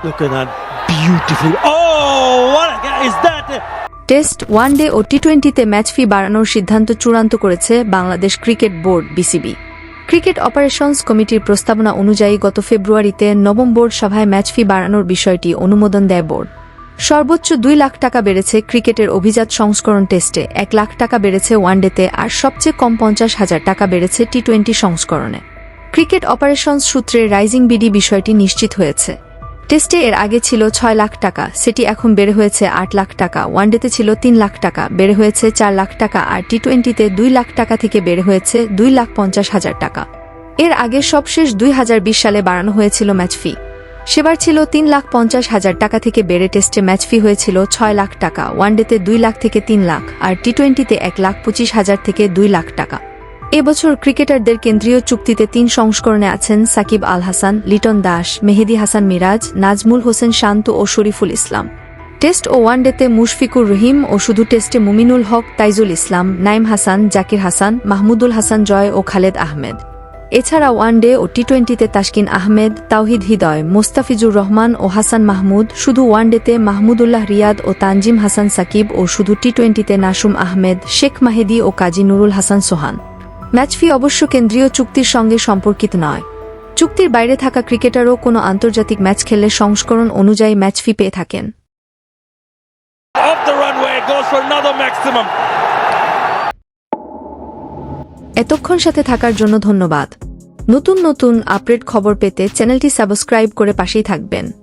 Look at that beautiful. Oh, what is that? Test one day O T টোয়েন্টিতে match fee বাড়ানোর সিদ্ধান্ত চূড়ান্ত করেছে Bangladesh cricket board BCB cricket operations কমিটির প্রস্তাবনা অনুযায়ী গত ফেব্রুয়ারিতে নবম বোর্ড সভায় ম্যাচ ফি বাড়ানোর বিষয়টি অনুমোদন দেয় বোর্ড সর্বোচ্চ দুই লাখ টাকা বেড়েছে ক্রিকেটের অভিজাত সংস্করণ টেস্টে এক লাখ টাকা বেড়েছে ওয়ানডেতে আর সবচেয়ে কম পঞ্চাশ হাজার টাকা বেড়েছে টি টোয়েন্টি সংস্করণে ক্রিকেট অপারেশনস সূত্রে রাইজিং বিডি বিষয়টি নিশ্চিত হয়েছে টেস্টে এর আগে ছিল ছয় লাখ টাকা, সেটি এখন বেড়ে হয়েছে আট লাখ টাকা, ওয়ানডেতে ছিল তিন লাখ টাকা, বেড়ে হয়েছে চার লাখ টাকা আর টি টোয়েন্টিতে দুই লাখ টাকা থেকে বেড়ে হয়েছে দুই লাখ পঞ্চাশ হাজার টাকা। এর আগে সবশেষ দুই হাজার বিশ সালে বাড়ানো হয়েছিল ম্যাচ ফি। সেবার ছিল তিন লাখ পঞ্চাশ হাজার টাকা থেকে বেড়ে টেস্টে ম্যাচ ফি হয়েছিল ছয় লাখ টাকা, ওয়ানডেতে দুই লাখ থেকে তিন লাখ আর টি টোয়েন্টিতে এক লাখ পঁচিশ হাজার থেকে দুই লাখ টাকা। এবছর ক্রিকেটারদের কেন্দ্রীয় চুক্তিতে তিন সংস্করণে আছেন সাকিব আল হাসান লিটন দাস, মেহেদি হাসান মিরাজ, নাজমুল হোসেন শান্ত ও শরীফুল ইসলাম। টেস্ট ও ওয়ানডেতে মুশফিকুর রহিম ও শুধু টেস্টে মুমিনুল হক, তাইজুল ইসলাম, নাইম হাসান, জাকির হাসান, মাহমুদুল হাসান জয় ও খালেদ আহমেদ। এছাড়া ওয়ানডে ও টি টোয়েন্টিতে তাসকিন আহমেদ, তাওহিদ হৃদয়, মোস্তাফিজুর রহমান ও হাসান মাহমুদ, শুধু ওয়ানডেতে মাহমুদুল্লাহ রিয়াদ ও তানজিম হাসান সাকিব ও শুধু টি টোয়েন্টিতে নাসুম আহমেদ, শেখ মাহেদি ও কাজী নুরুল হাসান সোহান। ম্যাচ ফি অবশ্য কেন্দ্রীয় চুক্তির সঙ্গে সম্পর্কিত নয়। চুক্তির বাইরে থাকা ক্রিকেটারও কোনো আন্তর্জাতিক ম্যাচ খেললে সংস্করণ অনুযায়ী ম্যাচ ফি পেয়ে থাকেন. এতক্ষণ সাথে থাকার জন্য ধন্যবাদ। নতুন নতুন আপডেট খবর পেতে চ্যানেলটি সাবস্ক্রাইব করে পাশেই থাকবেন।